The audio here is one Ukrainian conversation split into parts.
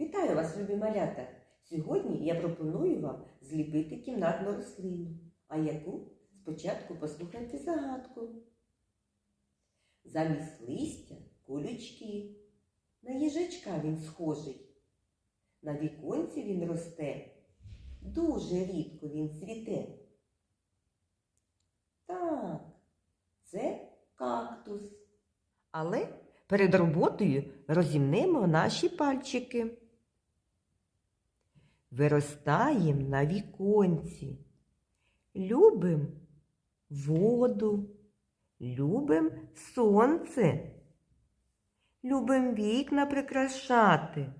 Вітаю вас, любі малята! Сьогодні я пропоную вам зліпити кімнатну рослину. А яку? Спочатку послухайте загадку. Замість листя колючки. На їжачка він схожий. На віконці він росте. Дуже рідко він цвіте. Так, це кактус. Але перед роботою розімнемо наші пальчики. Виростаєм на віконці. Любим воду, любим сонце, любим вікна прикрашати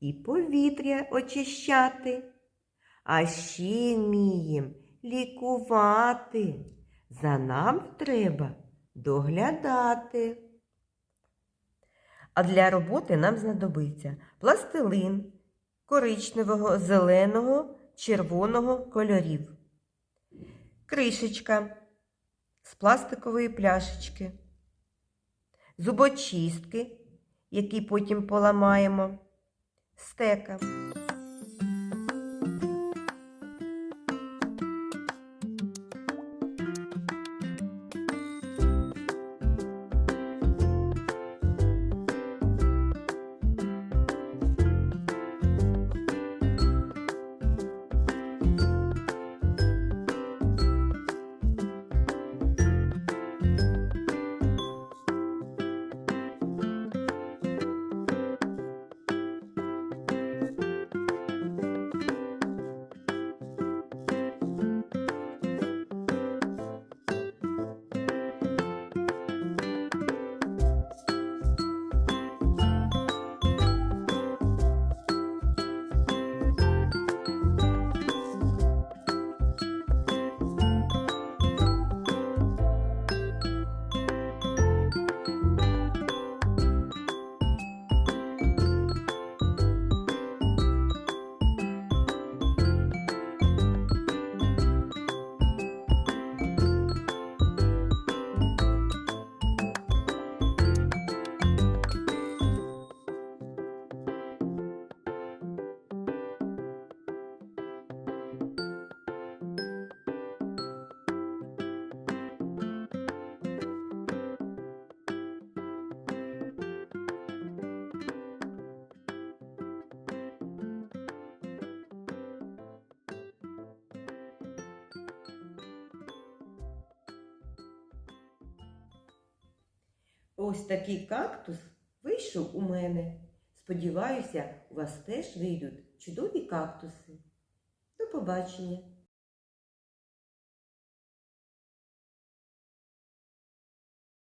і повітря очищати, а ще вмієм лікувати. За нам треба доглядати. А для роботи нам знадобиться пластилин коричневого, зеленого, червоного кольорів, кришечка з пластикової пляшечки, зубочистки, які потім поламаємо, стека. Ось такий кактус вийшов у мене. Сподіваюся, у вас теж вийдуть чудові кактуси. До побачення!